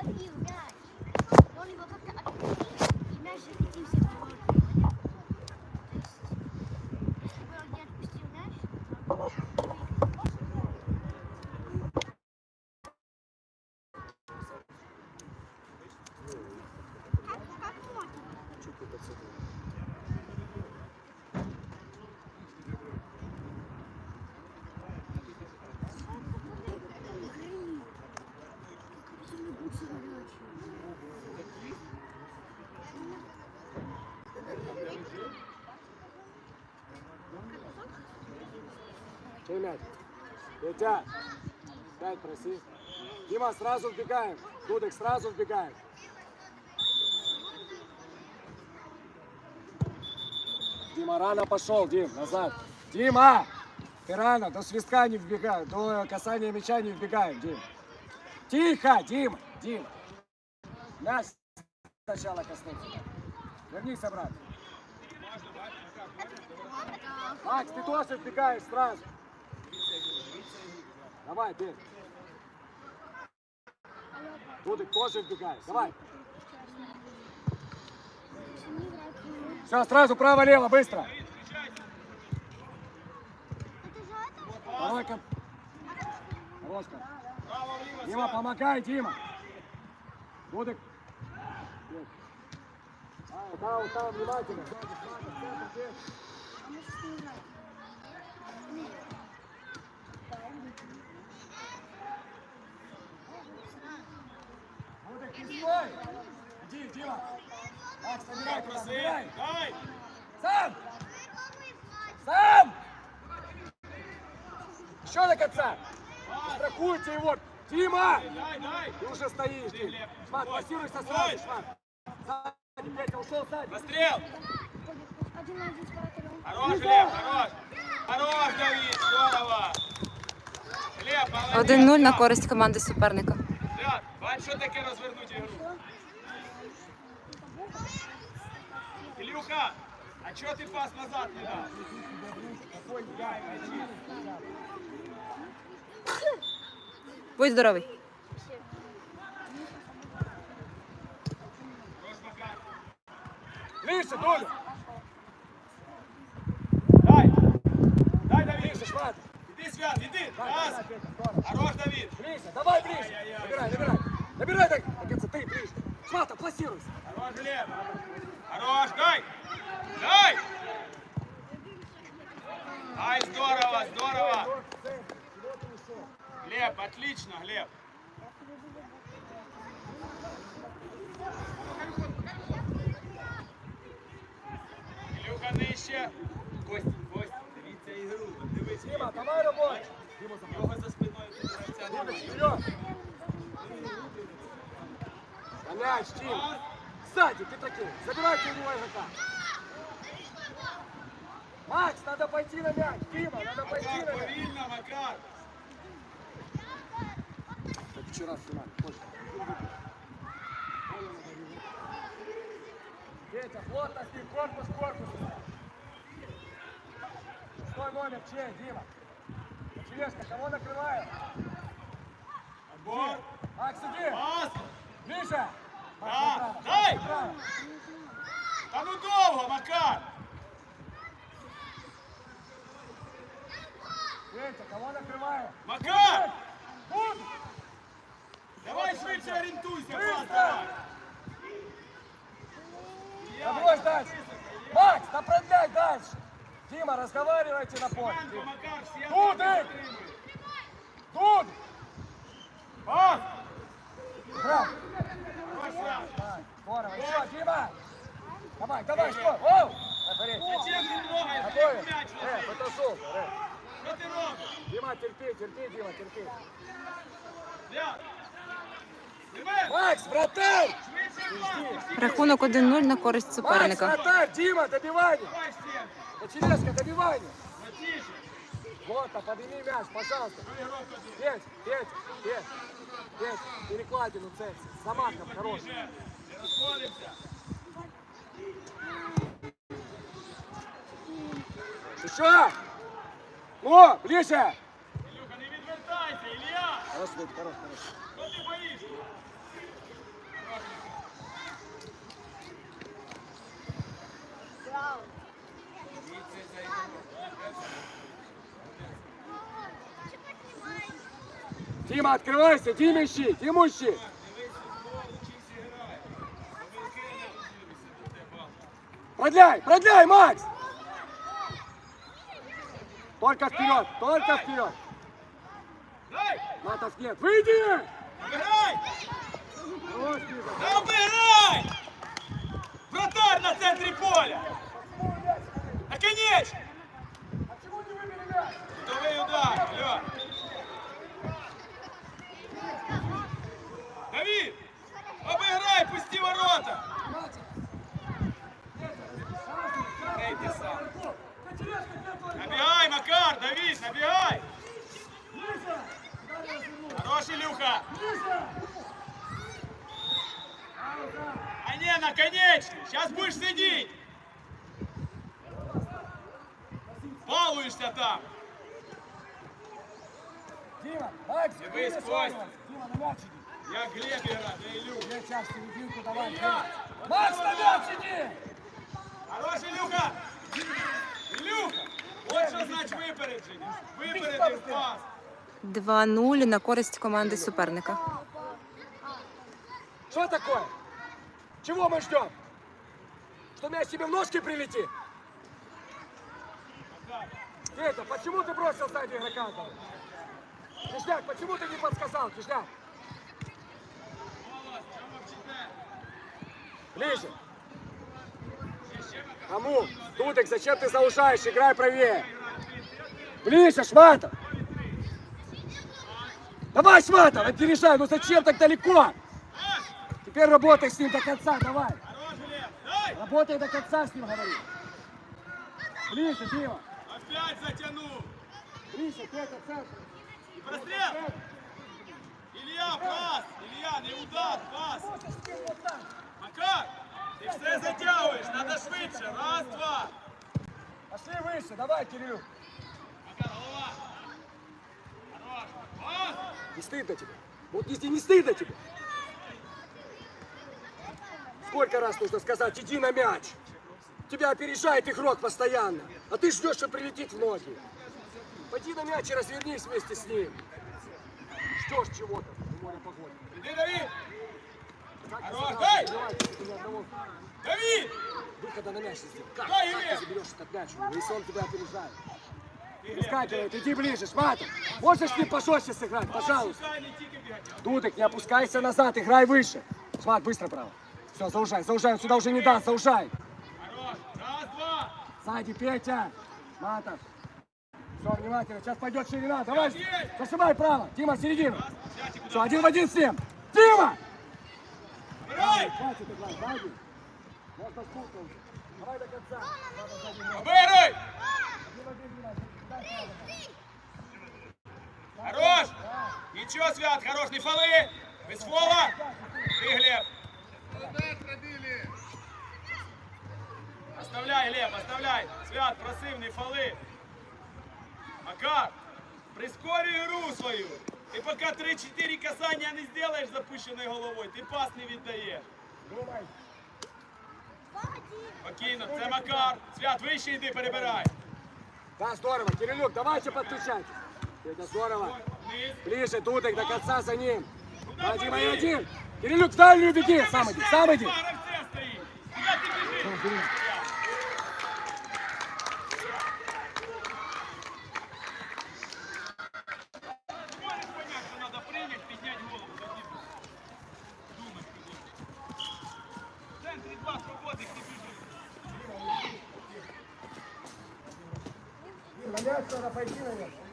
словил мяч. Но он его как-то отпустил, и мяч закатился в ворота. То есть, если бы он не отпустил мяч, то он Чей мяч? Петя, пять проси. Дима, сразу вбегаем. Дудик, сразу вбегаем. Дима, рано пошел, Дим, назад. Дима! Ты рано, до свистка не вбегаем, до касания мяча не вбегаем, Дим. Тихо, Дима, Дима. Мяч сначала коснуться. Вернись обратно. Макс, ты тоже вбегаешь сразу. Давай, бег. Дудик тоже вбегай. Давай. Все, сразу право-лево, быстро. Давай, ка- Рожка. Дима, помогай, Дима. Дудик. Бег. А, Там, внимательно. Дудик, не стой. Иди, Дима. Макс, набирай туда, набирай. Дай! Сам! Сам! Еще до конца! Страхуйте его! Дай! Ты уже стоишь, Дим. Шмат, пассируйся сразу, Шмат. Сзади, Петя, ушел сзади. Пострел! Хорош, Глеб, хорош! Хорош, Давид, здорово! Глеб, молодець! 1-0 на користь команди суперника. Глеб, що таке розвернути ігру? Ілюха, а чого ти пас назад не дав? Будь здоровий. Ближче, Доля! Шмат! Іди, Свят, іди! Дай, Раз! дай, Петя, здорово. Хорош, Давид! Ближче, давай ближче! Набирай, набирай! Набирай так! До конца, ты ближче! Шмата, плассируйся! Хорош, Глеб! Хорош, дай! Дай! Ай, здорово, здорово! Глеб, отлично, Глеб! Ілюха нижче. Кость, Дима, давай у нього за спиною гравця Дудик, немає. мяч, Тим! Сзади, ты такие! Забирайте у него игрока! Макс, надо пойти на мяч! Дима, надо пойти на мяч! повільно, Макар. Как вчера в финале. Позже. Петя, плотно с ним, корпус к корпусу. Шестой номер, чей, Дима? Чележка, кого накрывает? Отбор. Макс, иди! Пас. Миша! Да, дай! Та ну довго, Макар. Петя, кого накрывает? Макар! Тут! Давай швидше орієнтуйся, Быстро! брось дальше! Макс, да продляй дальше! Дима, разговаривайте на поле. Франко, Дима. Макар, всі Тут, атаки эй! підтримують. Тут! Пас! Брат! Хорош, Свят. Давай, Здорово, еще, Дима! Давай, давай, что? Оу! Рефери. Зачем ти трогаєш? Готовы? Як м'яч Э, летить? это желтый, э. Що ти робиш? Дима, терпи, терпи, Дима, терпи. Свят. Тимер, Макс, вратарь! швидше пас. Всі Рахунок 1-0 на користь Макс, суперника. вратарь! Дима, добивание! Почелеска, добивай! Потише! Вот, а подними мяч, пожалуйста. Петь, Петь, Петь, Петь, перекладину цель. Замахом, хорош. Еще! Ну, ближе! Илюха, не відвертайся, Илья! Хорош, Петь, хорош, хорош. Что ты боишься? Браво! Помилки не дивися до тебе бал. Продляй, продляй, Макс! Только вперед, только вперед. Дай! Матов нет, выйди! Обіграй! Хорош, Дима. Та обіграй! Вратар на центрі поля! Наконець! Готовий удар, Льон. Ворота! Ей, ти сам. Набігай, Макар, Давид, набігай! Хорош, Илюха! А не, наконечник! Сейчас будешь сидеть! Балуешься там! Дима, Костя. Дима, на мяч иди. Я Глеб играть, да Илюх! Я сейчас серединку давай. Макс, на мяч иди! Хорош, Илюха! Илюха! Вот що значить випередження. Випередив пас. 2-0 на користь команди суперника. Что такое? Чего мы ждем? Что мяч тебе в ножки прилетит? Петя, почему ты бросил сзади игрока? Кишняк, почему ты не подсказал, Кишняк? Ближе. Кому? Дудек, зачем ты заужаешь? Играй правее. Ближе, Шматов. Давай, Шматов, опережай, ну зачем так далеко? Теперь работай с ним до конца, давай. Работай до конца с ним, говори. Ближе, Дима. Опять затянул! Ближе, Петя, центр. И прострел! Илья, пас! Илья, не удар, пас! Макар! Ти все затягуєш, треба швидше. Раз, два. Пошли выше, давай, Кирилл. Макар, голова. Хорош. Пас! Не стыдно тебе? Вот не, не стыдно тебе? Сколько раз нужно сказать, иди на мяч. Тебя опережает игрок постоянно, а ты ждешь, что прилетит в ноги. Пойди на мяч и развернись вместе с ним. Ждешь чего-то в море погоды. Іди, Давид! Давид! выхода на мяч сделал? Как? Как ты заберешь этот мяч, у если он тебя опережает? Выскакивает, иди ближе, Шматов. Можешь с ним пожестче сыграть, пожалуйста. Дудок, не опускайся назад, играй выше. Шмат, быстро право. Все, заужай, заужай, он сюда уже не даст, заужай. Сзади Петя. Матов. Все, внимательно, сейчас пойдет ширина. Давай, зашибай право. Дима, середину. Все, один в один с ним. Дима! Сзади. Можно сколько уже. Давай до. Дай право. Хорош! Нічого, Свят, хорош, не фали! Без фола! Ти, Глеб! Оставляй, Глеб, оставляй! Свят, просив, не фали! Макар, прискорюй игру свою! Ти поки 3-4 касання не зробиш запущеною головою, ти пас не віддаєш. Думай. Спокійно, це Макар. Свят, вище йди, перебирай. Да, здорово. Кирилюк, давайте подключайтесь. Петя, здорово. Вниз. Ближе, Дудок, до конца за ним. Да, Дима, и один. Кирилюк, в дальнюю беги. Сам иди, сам иди. Два гравця стоїть. Дима, мяч надо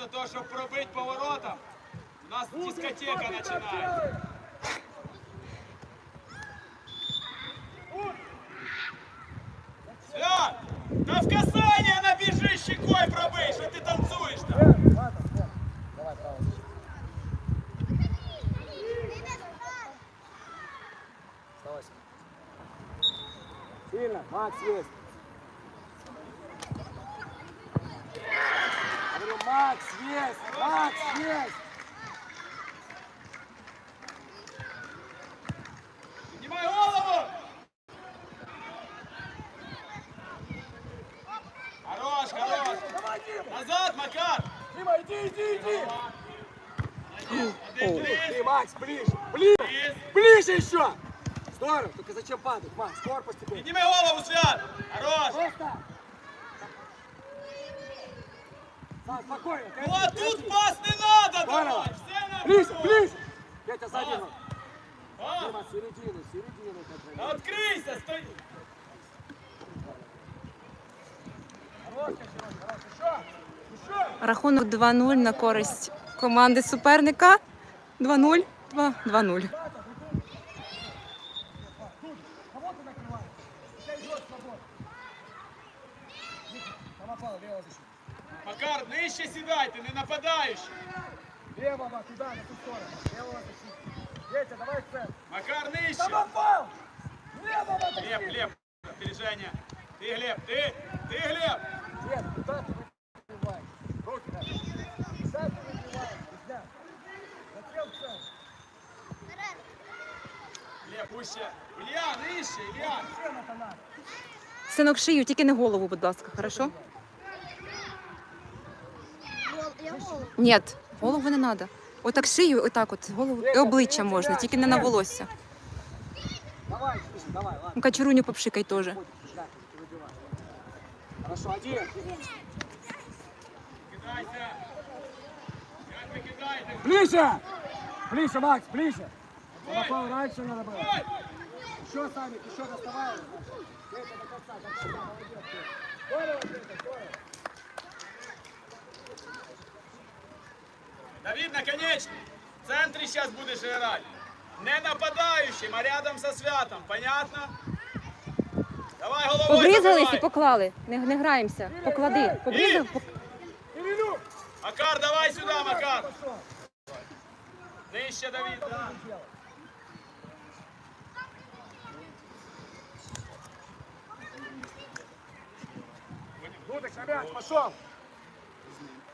вместо того, чтобы пробить поворотом, у нас дискотека начинается. Свят, да в касание набежи щекой пробыть, что ты танцуешь там. Давай, право. Сильно, Макс есть. иди, иди, иди! Молодець. Один Ты, близ. Макс, ближе! Ближе! Близ. Ближе еще! Здорово! Только зачем падать, Макс? Корпус теперь! Підніми голову, Свят! Хорош! Просто! Сам, спокойно! Ну а тут пас не надо Здорово! давати! Все на Ближе, брос. ближе! Петя, сзади его! Пас. Дима, середину, середину Та контролируй. Відкрийся, стой! Хорош, Кочеров, хорош! Еще! Еще! Рахунок 2-0 на користь команди суперника. 2-0. 2 2-0. Кого ты накрываешь? У тебя идет свобода. Самопал, лево защита. Макар, нижче сідайте, не нападаючи! Левого туда, на ту сторону. Левого защита. Петя, давай в центр. Макар, нижче! Самопал! Левого Глеб, защита. Глеб, опережение. Ты, Глеб, ты, ты, Глеб! Нет, куда ты Синок шию, тільки не голову, будь ласка, хорошо? Ні, голову не треба. Отак шию, отак от, голову і обличчя можна, тільки не на волосся. Ну, Качуруню попшикай теж. Хорошо, один. Кидайся! Ближе! Ближе, Макс, ближе. Самопал раньше надо было. Еще, Самик, еще доставай. Петя, до конца, до конца, молодец. Здорово, Петя, здорово. Давид, наконечник! В центрі зараз будеш грати. Не нападаючим, а рядом со святом. Понятно? Давай головою Побризались і забивай. поклали. Не, не граємося. Поклади. Побризав, пок-! Макар, давай сюди, Макар. Нижче, Давид. Да. Дудок, на мяч, пошел.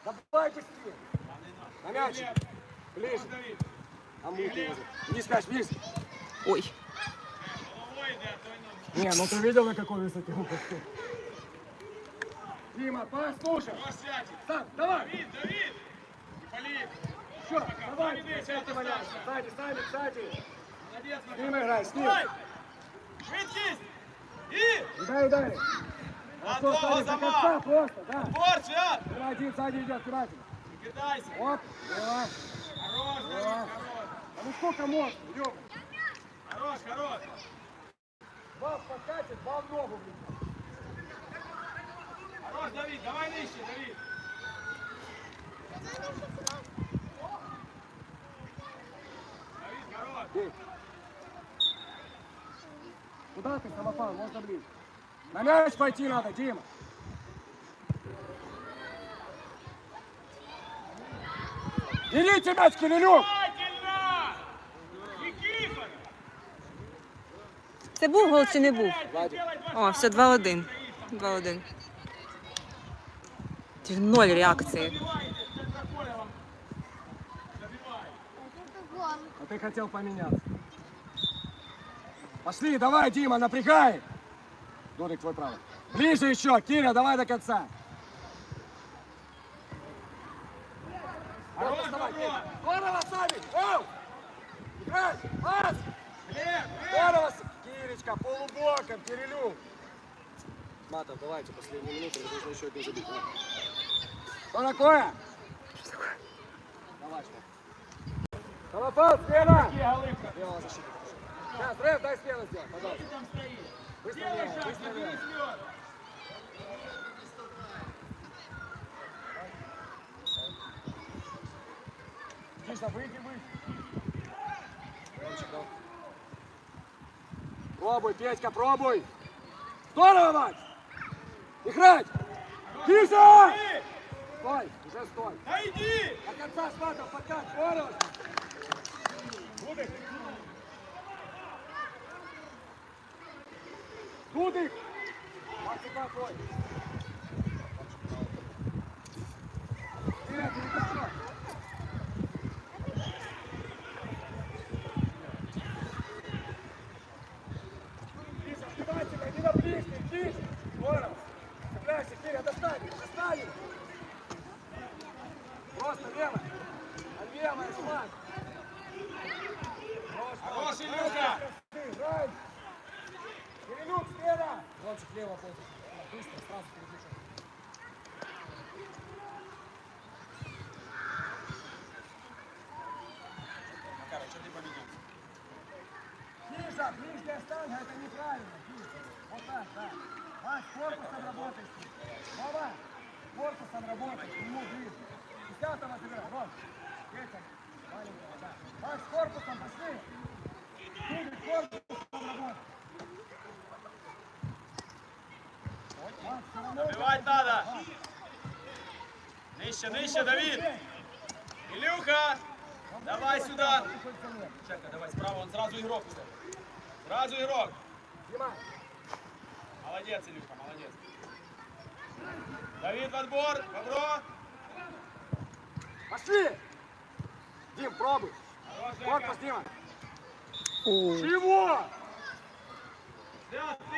Давай быстрее. На мяч. Ближе. А муки. Вниз мяч, вниз. Ой. Не. Ну ты видел, на какой высоте он пошел? Дима, послушай. Сам, давай. Давид, Давид. Ипполит. Все, давай. Сзади. Сзади, сзади, Макар. ним играй, с ним. Швидкість. І. Удай, удай. Одного Саня, до конца просто, да. Бор, Свят. Давай, один сзади идет, внимательно. Не кидайся. Оп, давай. Хорош, Давид, Да. хорош. А ну сколько можно, Лёва? Хорош, хорош. Подкате, два в ногу. блин. Хорош, Давид, давай нижче, Давид. Давид, хорош. Куда ты, самопал? Можно ближе. На мяч пойти надо, Дима. Берите мяч, Кирилюк! Внимательно! Никифор! Це був гол чи не був? Владик. О, все, 2-1. 2-1. Ті Ноль реакції. Забивайте, з центра поля вам. Забивай. Это гол. А ты хотел поменяться. Пошли, давай, Дима, напрягай. Дудик, твой правый. Ближе еще, Киря, давай до конца. Хорош, Давай, Добро. Здорово, Сами! Оу! Играй! Пас! Здорово, Киречка, полубоком, Кирилю. Матов, давайте, последние минуты, мы должны еще один забить. давай. Что такое? Давай, что? Колопал, смена! Сейчас, Рэв, дай смену сделать, пожалуйста. Меняй. сльот. Отлично, выйди, выйди. Пробуй, Петька, пробуй. Здорово, Макс! Играть! Тише! Ти! Стой, уже стой. Та йди! До конца шпатов, подкат, здорово! Худик! Максим, Ромчик, лево будет. Быстро, сразу переключай. Макар, а что ты победил? Миша, ближняя штанга, это неправильно. Вот так, да. Макс, корпусом ним. Вова, корпусом работай, к нему ближе. Десятого забирай, Ром. Детям, маленького, да. Макс, корпусом пошли. Дудик, корпусом работай. Убивать надо! Нижче, нижче, Давид! Илюха! Давай сюда! Чека, давай справа, он сразу игрок. Сразу игрок. Молодец, Илюха, молодец. Давид в отбор, Бобро. Пошли! Дим, пробуй. Корпус, Дима. Чего?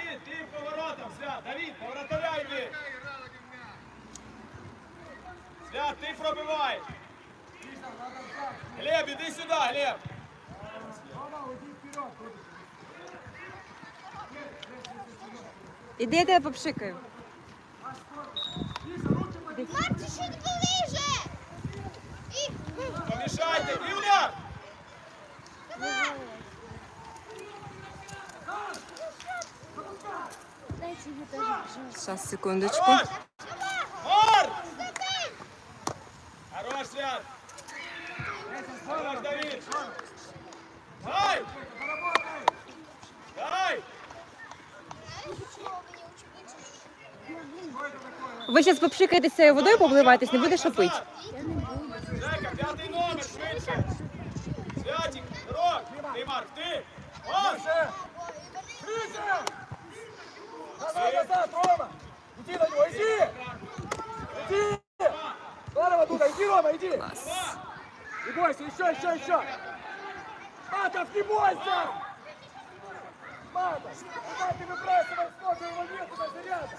Свят, ты, ты поворотом, Свят. Давид, поворотовя йди. Свят, ты пробивай. Глеб, иди сюда, Глеб. Рома, уйди вперед. іди я тебе попшикаю. Зараз, секундочку. Хорош. Мар. Хорош, Свят. Хорош, Давид. Дай. Дай. Чего вы не учите? Ви зараз попшикаєтеся цією водою, попливаєтесь, не будеш пити. Я не буду. Жека, пятый номер, швидше. Святик, здоров. Ты, Марк, ты. Он. Бойся, еще, еще, еще! Матов, не бойся! Матов, куда ты выбрасываешь ногу, его нету даже рядом!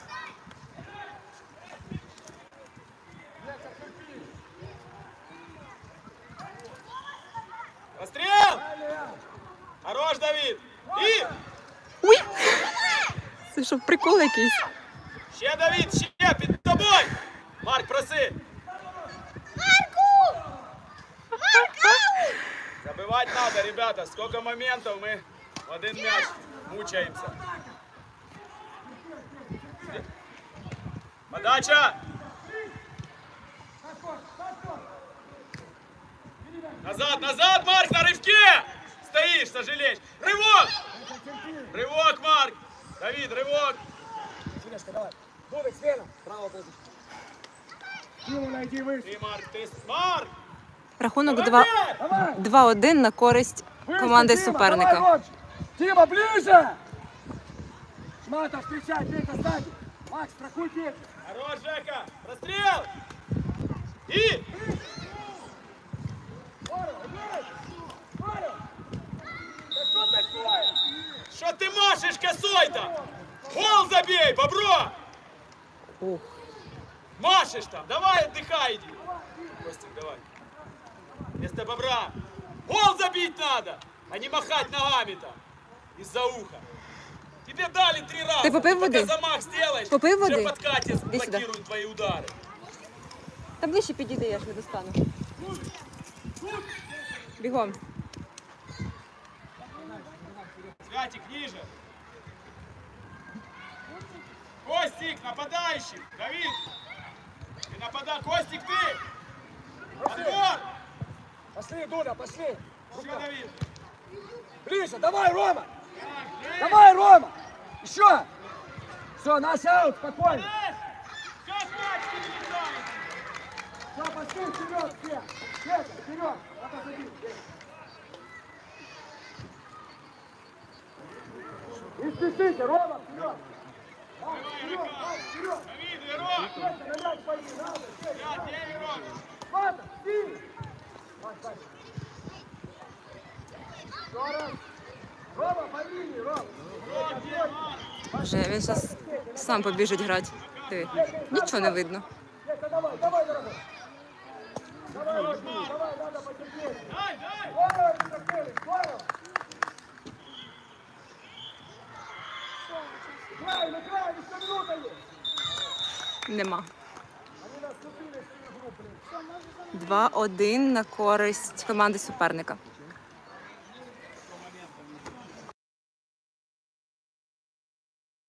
Пострел. Далее! Хорош, Давид. И. Уй! Це що, прикол якийсь? Ще, Давид, ще, під тобой. Марк, проси. Забивать надо, ребята. Сколько моментов мы в один мяч мучаемся. Подача. Назад, назад, Марк, на рывке. Стоишь, сожалеешь. Рывок. Рывок, Марк. Давид, рывок. Сележка, давай! Дудик, смена! Право! Диму найди выше! Ты, Марк, ты... Марк! Рахунок 2 Давай! 2-1 на користь Выше, команди Дима, суперника. Давай, Ромчик. Дима, ближе! Шматов, встречай, Петя сзади. Макс, страхуй Петю. Хорош, Жека! Прострел! И! Здорово, играй! Здорово! Да что такое? Что ты машешь косой-то? Гол забей, бобро! Ух. Машешь там, давай отдыхай иди. Костик, давай. Вместо бобра. Гол забить надо, а не махать ногами-то. Из-за уха. Тебе дали три раза. Ты попив пока воды? замах сделаешь, Попив все води? подкатит, Иди сюда. блокируют твои удары. Та ближче підійди, я ж не достану. Бігом. Святик, ниже. Костик, нападающий. Давид. Ты напада. Костик, ты. Отбор. Пошли, Дуда, пошли. Давид. Ближе, давай, Рома! Давай, Рома! Еще! Все, наш аут, спокойно. Все, пошли вперед все. Петя, вперед. А позади. Не спешите, Рома, вперед. Давид, игрок! Свят, где игрок? Ладно, Вже він зараз сам побіжить грати. Диви. Нічого не видно. Давай, давай, дорогой. Давай, Вадим, давай, надо потерпеть. Минута есть. Нема. 2-1 на користь команди суперника.